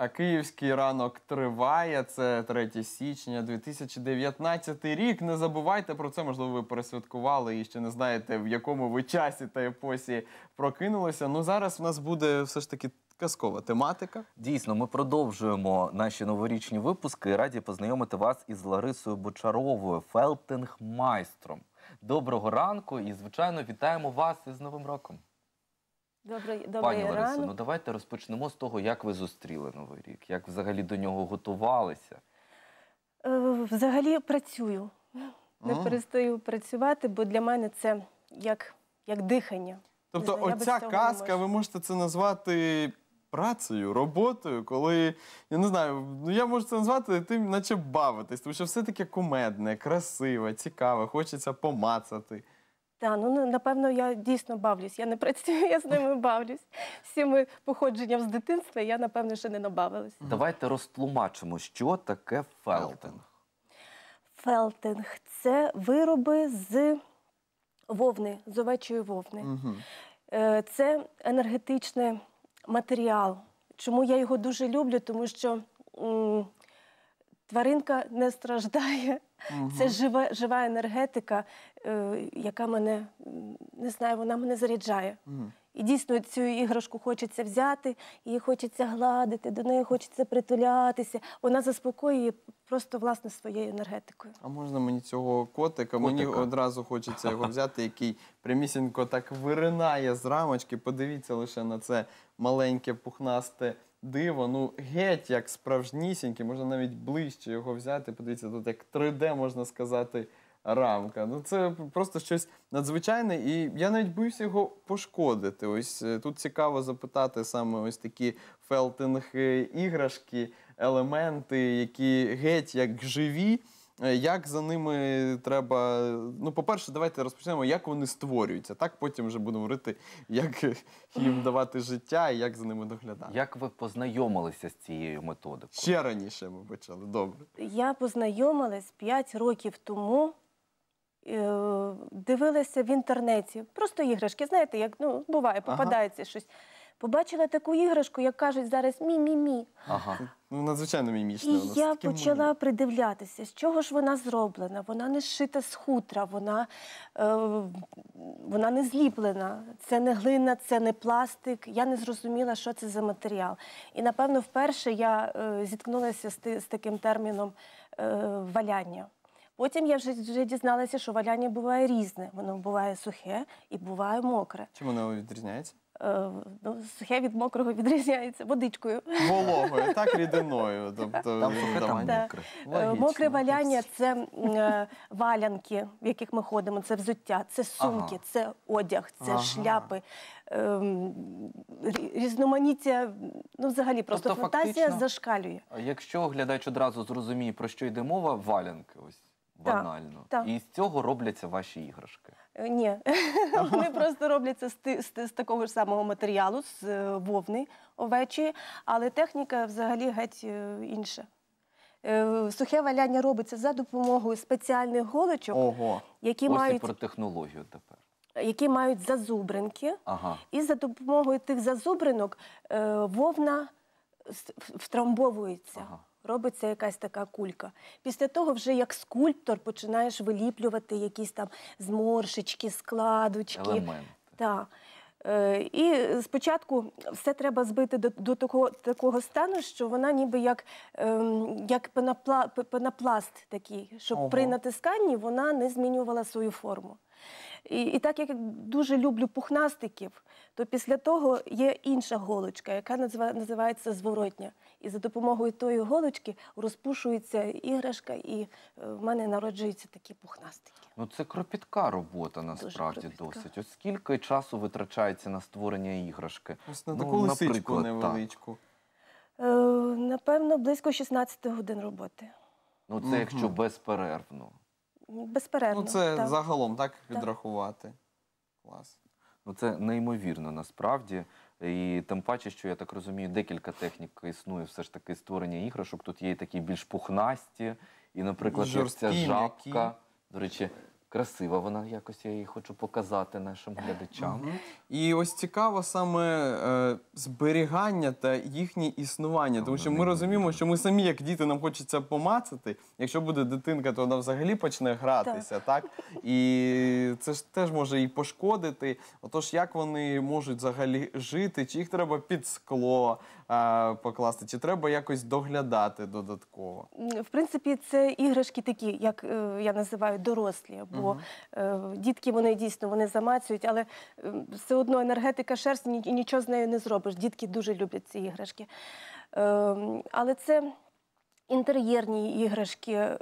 А київський ранок триває. Це 3 січня 2019 рік. Не забувайте про це. Можливо, ви пересвяткували і ще не знаєте, в якому ви часі та епосі прокинулися. Ну зараз в нас буде все ж таки казкова тематика. Дійсно, ми продовжуємо наші новорічні випуски раді познайомити вас із Ларисою Бочаровою, фелтингмайстром. Доброго ранку і, звичайно, вітаємо вас із Новим роком. Добрий, добрий Пані Ларисо, ну давайте розпочнемо з того, як ви зустріли Новий рік, як взагалі до нього готувалися. Е, Взагалі працюю. Не Ага. перестаю працювати, бо для мене це як, як дихання. Тобто, знаю, я без оця цього не казка, можу. ви можете це назвати працею, роботою, коли я не знаю, ну я можу це назвати тим, наче бавитись, тому що все таке кумедне, красиве, цікаве, хочеться помацати. Та, ну, напевно, я дійсно бавлюсь. Я не працюю, я з ними бавлюсь. Всіми походженням з дитинства я, напевно, ще не набавилась. Давайте розтлумачимо, що таке фелтинг. Фелтинг. Це вироби з вовни, з овечої вовни. Угу. Це енергетичний матеріал. Чому я його дуже люблю? Тому що тваринка не страждає. Це жива, жива енергетика, е, яка мене не знаю, вона мене заряджає. І дійсно цю іграшку хочеться взяти, її хочеться гладити, до неї хочеться притулятися. Вона заспокоює просто власне своєю енергетикою. А можна мені цього котика? Мені одразу хочеться його взяти, який прямісінько так виринає з рамочки. Подивіться лише на це маленьке пухнасте диво. Ну, геть як справжнісінький, можна навіть ближче його взяти. Подивіться, тут як 3D, можна сказати, рамка. Ну, це просто щось надзвичайне, і я навіть боюся його пошкодити. Ось е, тут цікаво запитати саме ось такі фелтинг е, іграшки, елементи, які геть як живі. Е, Як за ними треба. Ну, по-перше, давайте розпочнемо, як вони створюються. Так потім вже будемо говорити, як їм давати життя і як за ними доглядати. Як ви познайомилися з цією методикою? Ще раніше ми почали. Добре. Я познайомилась 5 років тому. е, Дивилася в інтернеті. Просто іграшки. Знаєте, як ну, буває, Ага. попадається щось. Побачила таку іграшку, як кажуть зараз мі-мі-мі. Ага. Ну, надзвичайно мімічне. І я почала придивлятися, з чого ж вона зроблена. Вона не зшита з хутра, вона, е, вона не зліплена. Це не глина, це не пластик. Я не зрозуміла, що це за матеріал. І напевно, вперше я е, зіткнулася з, з таким терміном е, валяння. Потім я вже, вже дізналася, що валяння буває різне. Воно буває сухе і буває мокре. Чим воно відрізняється? Е, ну, сухе від мокрого відрізняється водичкою. Вологою, так, рідиною. Тобто, Там сухе, там давання. мокре. Е, Логічно. Мокре валяння це е, валянки, в яких ми ходимо, це взуття, це сумки, Ага. це одяг, це Ага. шляпи, ем, рі- різноманіття. Ну, взагалі, просто Тобто, фантазія фактично- зашкалює. А Якщо глядач одразу зрозуміє, про що йде мова, валянки ось Так, банально. так. І з цього робляться ваші іграшки. Е, Ні, вони просто робляться з, з, з такого ж самого матеріалу, з е, вовни овечої, але техніка взагалі геть е, інша. Сухе валяння робиться за допомогою спеціальних голочок, Ого. які Ось і мають про технологію тепер. які мають зазубринки, Ага. і за допомогою тих зазубринок вовна втрамбовується. Ага. Робиться якась така кулька. Після того, вже як скульптор, починаєш виліплювати якісь там зморшечки, складочки. Елементи. Так. Е, і спочатку все треба збити до, до такого, такого стану, що вона ніби як, ем, як пенопла, пенопласт такий, щоб Ого. при натисканні вона не змінювала свою форму. І, і так як я дуже люблю пухнастиків, то після того є інша голочка, яка назива- називається зворотня. І за допомогою тої голочки розпушується іграшка, і е, в мене народжуються такі пухнастики. Ну це кропітка робота насправді кропітка. досить. Ось скільки часу витрачається на створення іграшки? Ось на Ну, лисичку наприклад, невеличку. Е, напевно, близько 16 годин роботи. Ну це Мгм. якщо безперервно. Безперервно. Ну, це так. загалом так відрахувати. Клас. Ну це неймовірно насправді. І тим паче, що я так розумію, декілька технік існує все ж таки створення іграшок. Тут є і такі більш пухнасті, і, наприклад, Жорсткі, ця жабка. м'які. До речі, Красива вона якось, я її хочу показати нашим глядачам. І ось цікаво саме е, зберігання та їхнє існування, тому що ми розуміємо, що ми самі, як діти, нам хочеться помацати. Якщо буде дитинка, то вона взагалі почне гратися, так? І це ж теж може і пошкодити. Отож, як вони можуть взагалі жити? Чи їх треба під скло е, покласти, чи треба якось доглядати додатково? В принципі, це іграшки такі, як е, я називаю дорослі, бо е, дітки вони дійсно вони замацюють, але е, все одно енергетика шерсті і нічого з нею не зробиш. Дітки дуже люблять ці іграшки. Е, але це. Інтер'єрні іграшки, е,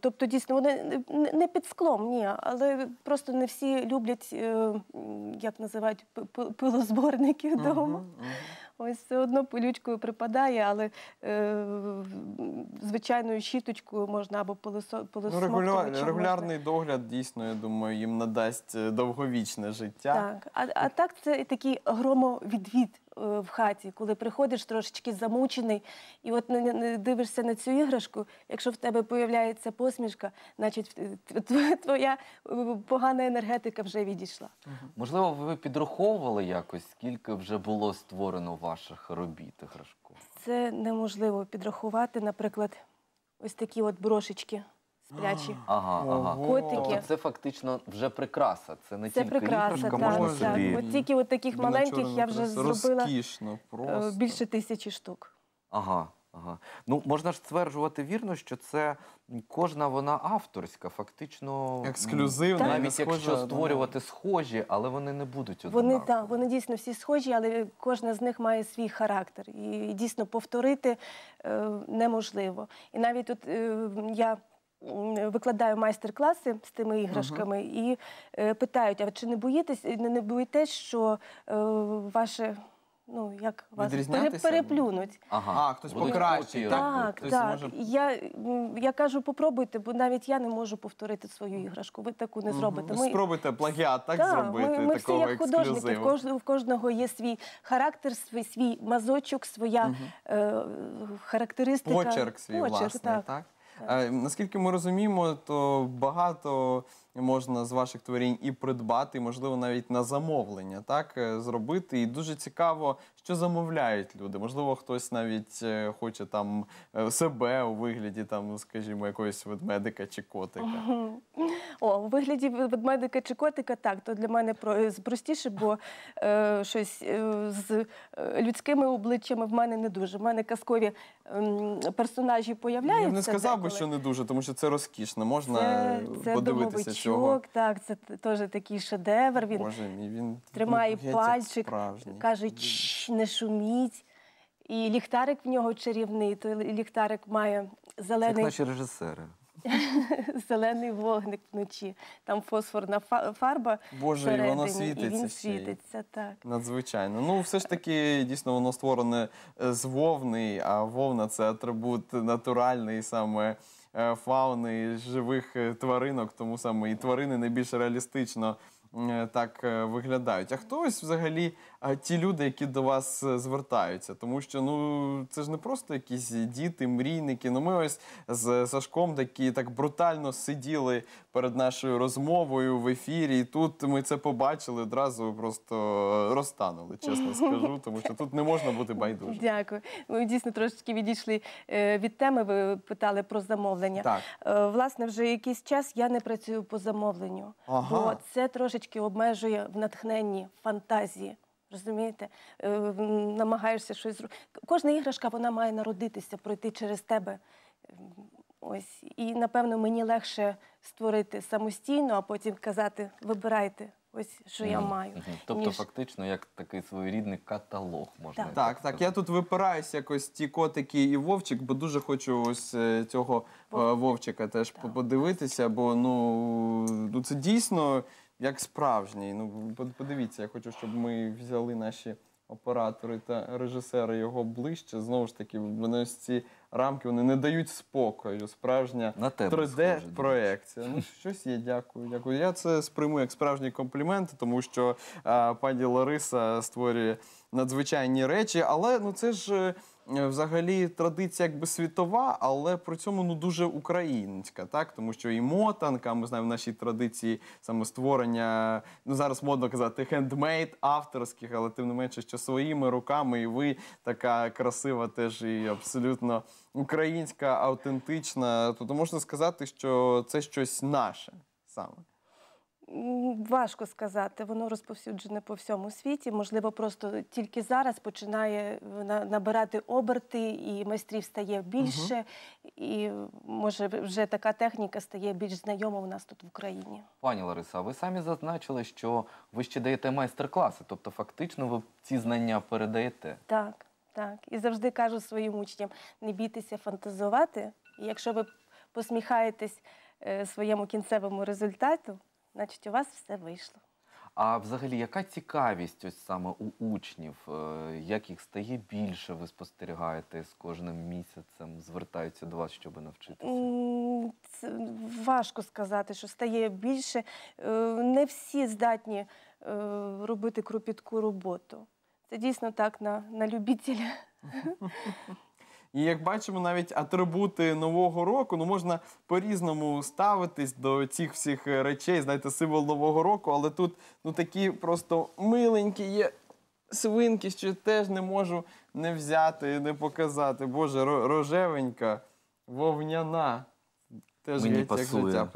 тобто дійсно вони не- під склом, ні, але просто не всі люблять, е, як називають, пи- пи- пилозборники вдома. Ось все одно пилючкою припадає, але е, звичайною щіточкою можна або полисо Ну, регуляр, регулярний догляд дійсно, я думаю, їм надасть е, довговічне життя. Так, а, а так це такий громовідвід в хаті, коли приходиш трошечки замучений, і от дивишся на цю іграшку. Якщо в тебе появляється посмішка, значить е, твоя е, погана енергетика вже відійшла. Можливо, ви підраховували якось, скільки вже було створено ваших робіт іграшкових? Це неможливо підрахувати, наприклад, ось такі от брошечки сплячі. Ага, ага. Котики. Тобто це фактично вже прикраса. Це не Це тільки прикраса, іграшка, можна так. собі. От тільки от таких на маленьких я вже просто зробила Розкішно, е, просто. більше тисячі штук. Ага, ага. Ну можна ж стверджувати вірно, що це кожна вона авторська, фактично Ексклюзивна, і не навіть якщо схожа на- створювати схожі, але вони не будуть Вони так, вони дійсно всі схожі, але кожна з них має свій характер. І дійсно повторити е, неможливо. І навіть от е, я викладаю майстер-класи з тими іграшками і е, питають: а чи не боїтесь, не, не боїтесь, що е, ваше. Ну, як вас пере- переплюнуть. Ага. А, хтось покращить, так? Так, Тобто так. може- Я, я кажу, попробуйте, бо навіть я не можу повторити свою іграшку. Ви таку не зробите. Мгм. Спробуйте плагіат так, Так, зробити, ми, ми всі як художники, в кожного, в кожного є свій характер, свій, свій мазочок, своя е, характеристика. Почерк свій Почерк, власний, так. так? Е, наскільки ми розуміємо, то багато можна з ваших творінь і придбати, і, можливо, навіть на замовлення, так е, зробити. І дуже цікаво, що замовляють люди. Можливо, хтось навіть е, хоче там е, себе у вигляді, там, скажімо, якогось ведмедика чи котика. О, у вигляді ведмедика чи котика, так, то для мене е, простіше, бо е, щось е, з е, людськими обличчями в мене не дуже. В мене казкові ем, персонажі появляються. Я б не сказав би, що не дуже, тому що це розкішно. Можна це, це подивитися цього. так, це теж такий шедевр. Він Боже мій, він тримає пальчик, справжній. каже, «Чш, не шуміть. І ліхтарик в нього чарівний. Той ліхтарик має зелений. Це наші режисери. зелений вогник вночі. Там фосфорна фа- фарба. Боже, і воно світиться І він світиться, так. Надзвичайно. Ну, все ж таки, дійсно, воно створене е, з вовни, а вовна це атрибут натуральний саме е, фауни живих е, тваринок, тому саме і тварини найбільш реалістично так виглядають. А хто ось взагалі ті люди, які до вас е, звертаються? Тому що ну це ж не просто якісь діти, мрійники. Ну ми ось з Сашком такі так брутально сиділи перед нашою розмовою в ефірі. І тут ми це побачили одразу просто розтанули, чесно скажу, тому що тут не можна бути байдужим. Дякую. Ми дійсно трошечки відійшли е, від теми. Ви питали про замовлення. Так. Е, Власне, вже якийсь час я не працюю по замовленню, Ага. бо це трошечки обмежує в натхненні, фантазії. Розумієте, Е, намагаєшся щось зробити. Кожна іграшка вона має народитися, пройти через тебе. Ось і напевно мені легше створити самостійно, а потім казати: вибирайте, ось що я маю. Тобто, ніж- фактично, як такий своєрідний каталог можна. Так. Так, так. Я тут випираюсь якось ті котики і вовчик, бо дуже хочу ось е, цього е, вовчика теж Так. подивитися, бо ну, ну це дійсно як справжній. Ну, подивіться, я хочу, щоб ми взяли наші оператори та режисери його ближче. Знову ж таки, вони ось ці рамки вони не дають спокою. Справжня На тебе 3D-проекція. Ну, щось є, дякую. дякую. Я це сприйму як справжній комплімент, тому що а, пані Лариса створює надзвичайні речі, але ну це ж. Е, взагалі традиція якби світова, але при цьому ну дуже українська, так тому що і мотанка, ми знаємо в нашій традиції саме створення, ну зараз модно казати хендмейд, авторських, але тим не менше, що своїми руками, і ви така красива, теж і абсолютно українська, автентична. Тобто можна сказати, що це щось наше саме. Важко сказати, воно розповсюджене по всьому світі. Можливо, просто тільки зараз починає на- набирати оберти, і майстрів стає більше, і може вже така техніка стає більш знайома у нас тут в Україні. Пані Лариса, ви самі зазначили, що ви ще даєте майстер-класи, тобто фактично ви ці знання передаєте. Так, так. І завжди кажу своїм учням: не бійтеся фантазувати. І якщо ви посміхаєтесь е, своєму кінцевому результату, значить у вас все вийшло. А взагалі, яка цікавість ось саме у учнів? Е, Як їх стає більше, ви спостерігаєте з кожним місяцем, звертаються до вас, щоб навчитися? Це важко сказати, що стає більше. Е, Не всі здатні е, робити кропітку роботу. Це дійсно так на, на любителя. І як бачимо, навіть атрибути нового року ну можна по-різному ставитись до цих всіх е, речей. Знаєте, символ нового року, але тут ну такі просто миленькі є свинки, що теж не можу не взяти, не показати. Боже, рожевенька, вовняна. Теж Мені геть як життя.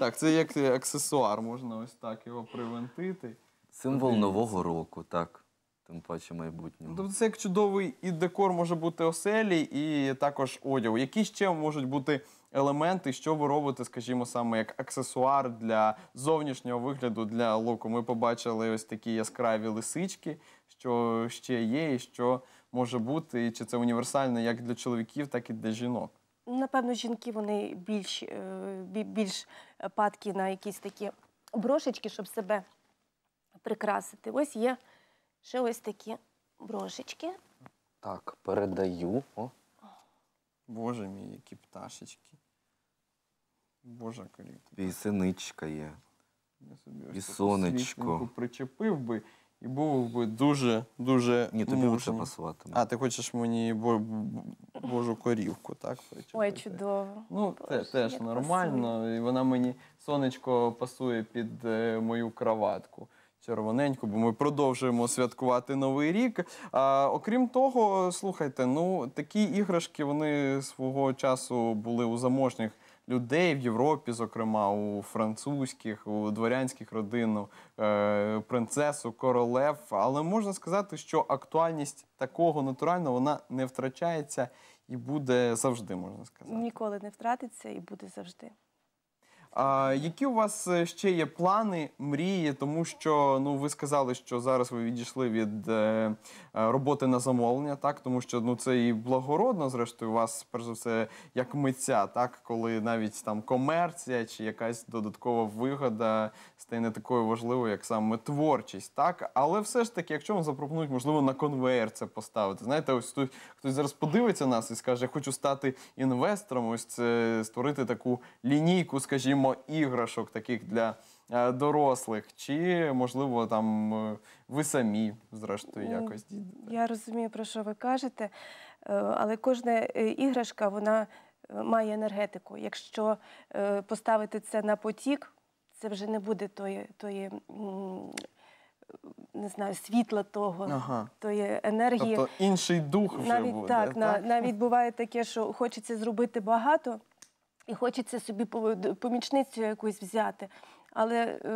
Так, це як е, аксесуар, можна ось так його привинтити. Символ нового року, так. Тим паче майбутнього. Тобто це як чудовий і декор може бути оселі, і також одягу. Які ще можуть бути елементи, що ви робите, скажімо, саме як аксесуар для зовнішнього вигляду для луку? Ми побачили ось такі яскраві лисички, що ще є, і що може бути, і чи це універсально як для чоловіків, так і для жінок. Напевно, жінки вони більш, е, більш падкі на якісь такі брошечки, щоб себе прикрасити. Ось є ще ось такі брошечки. Так, передаю. О, Боже мій, які пташечки. Боже корів. і синичка є. Я собі І таку сонечко. причепив би і був би дуже, дуже Ні, тобі лучше мужній. пасуватиме. А, ти хочеш мені бо, бо- божу корівку, так? причепити? Ой, чудово. Ну, те, Боже, теж як нормально. І вона мені сонечко пасує під е, мою краватку. Червоненьку, бо ми продовжуємо святкувати новий рік. А, окрім того, слухайте, ну такі іграшки вони свого часу були у заможних людей в Європі, зокрема у французьких, у дворянських родин, е, принцесу, королев. Але можна сказати, що актуальність такого натурального вона не втрачається і буде завжди, можна сказати. Ніколи не втратиться і буде завжди. А які у вас е, ще є плани, мрії? Тому що ну ви сказали, що зараз ви відійшли від е, е, роботи на замовлення, так тому що ну це і благородно, зрештою, у вас перш за все як митця, так коли навіть там комерція чи якась додаткова вигода стає не такою важливою, як саме творчість, так але все ж таки, якщо вам запропонують, можливо, на конвейер це поставити. Знаєте, ось тут хтось зараз подивиться нас і скаже, хочу стати інвестором, ось це створити таку лінійку, скажімо, іграшок таких для е, дорослих, чи можливо там е, ви самі, зрештою, Ну, якось. Я розумію, про що ви кажете, е, але кожна іграшка вона має енергетику. Якщо поставити це на потік, це вже не буде тої, тої не знаю, світла того, Ага. тої енергії. Тобто інший дух вже навіть буде. так, на- навіть буває таке, що хочеться зробити багато, і хочеться собі помічницю якусь взяти. Але е,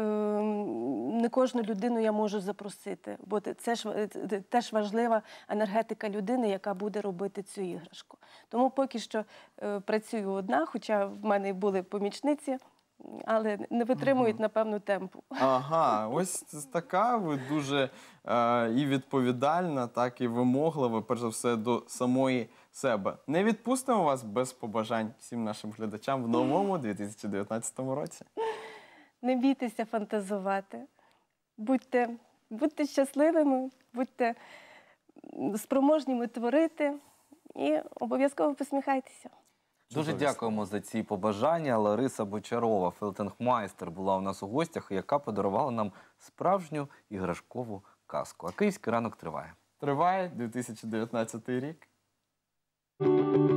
не кожну людину я можу запросити, бо це ж теж важлива енергетика людини, яка буде робити цю іграшку. Тому поки що е, працюю одна, хоча в мене були помічниці, але не витримують, напевно, темпу. Ага, ось така ви дуже е, і відповідальна, так і вимоглива, перш за все, до самої себе. Не відпустимо вас без побажань всім нашим глядачам в новому 2019 році. Не бійтеся фантазувати. Будьте, будьте щасливими, будьте спроможніми творити і обов'язково посміхайтеся. Дуже дякуємо за ці побажання. Лариса Бочарова, фелтингмайстер, була у нас у гостях, яка подарувала нам справжню іграшкову казку. А київський ранок триває. Триває 2019 рік. Thank you.